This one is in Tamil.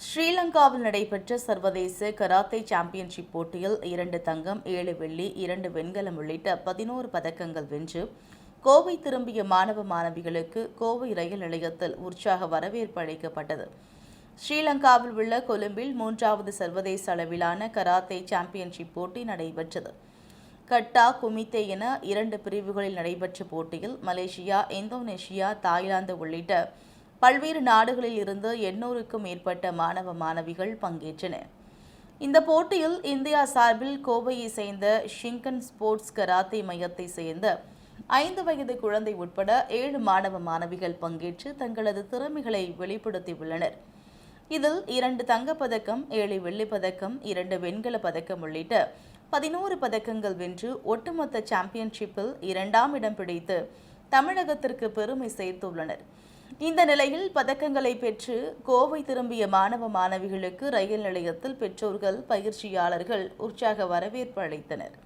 ஸ்ரீலங்காவில் நடைபெற்ற சர்வதேச கராத்தே சாம்பியன்ஷிப் போட்டியில் இரண்டு தங்கம் ஏழு வெள்ளி இரண்டு வெண்கலம் உள்ளிட்ட பதினோரு பதக்கங்கள் வென்று கோவை திரும்பிய மாணவ மாணவிகளுக்கு கோவை ரயில் நிலையத்தில் உற்சாக வரவேற்பு அளிக்கப்பட்டது. ஸ்ரீலங்காவில் உள்ள கொழும்பில் மூன்றாவது சர்வதேச அளவிலான கராத்தே சாம்பியன்ஷிப் போட்டி நடைபெற்றது. கட்டா குமித்தே என இரண்டு பிரிவுகளில் நடைபெற்ற போட்டியில் மலேசியா இந்தோனேஷியா தாய்லாந்து உள்ளிட்ட பல்வேறு நாடுகளில் இருந்து எண்ணூறுக்கும் மேற்பட்ட மாணவ மாணவிகள் பங்கேற்றனர். இந்த போட்டியில் இந்தியா சார்பில் கோவையை சேர்ந்த ஷிங்கன் ஸ்போர்ட்ஸ் கராத்தே மையத்தை சேர்ந்த ஐந்து வயது குழந்தை உட்பட ஏழு மாணவ மாணவிகள் பங்கேற்று தங்களது திறமைகளை வெளிப்படுத்தியுள்ளனர். இதில் இரண்டு தங்கப்பதக்கம் ஏழு வெள்ளிப் பதக்கம் இரண்டு வெண்கலப் பதக்கம் உள்ளிட்ட பதினோரு பதக்கங்கள் வென்று ஒட்டுமொத்த சாம்பியன்ஷிப்பில் இரண்டாம் இடம் பிடித்து தமிழகத்திற்கு பெருமை சேர்த்துள்ளனர். இந்த நிலையில் பதக்கங்களை பெற்று கோவை திரும்பிய மாணவ மாணவிகளுக்கு ரயில் நிலையத்தில் பெற்றோர்கள் பயிற்சியாளர்கள் உற்சாக வரவேற்பு அளித்தனர்.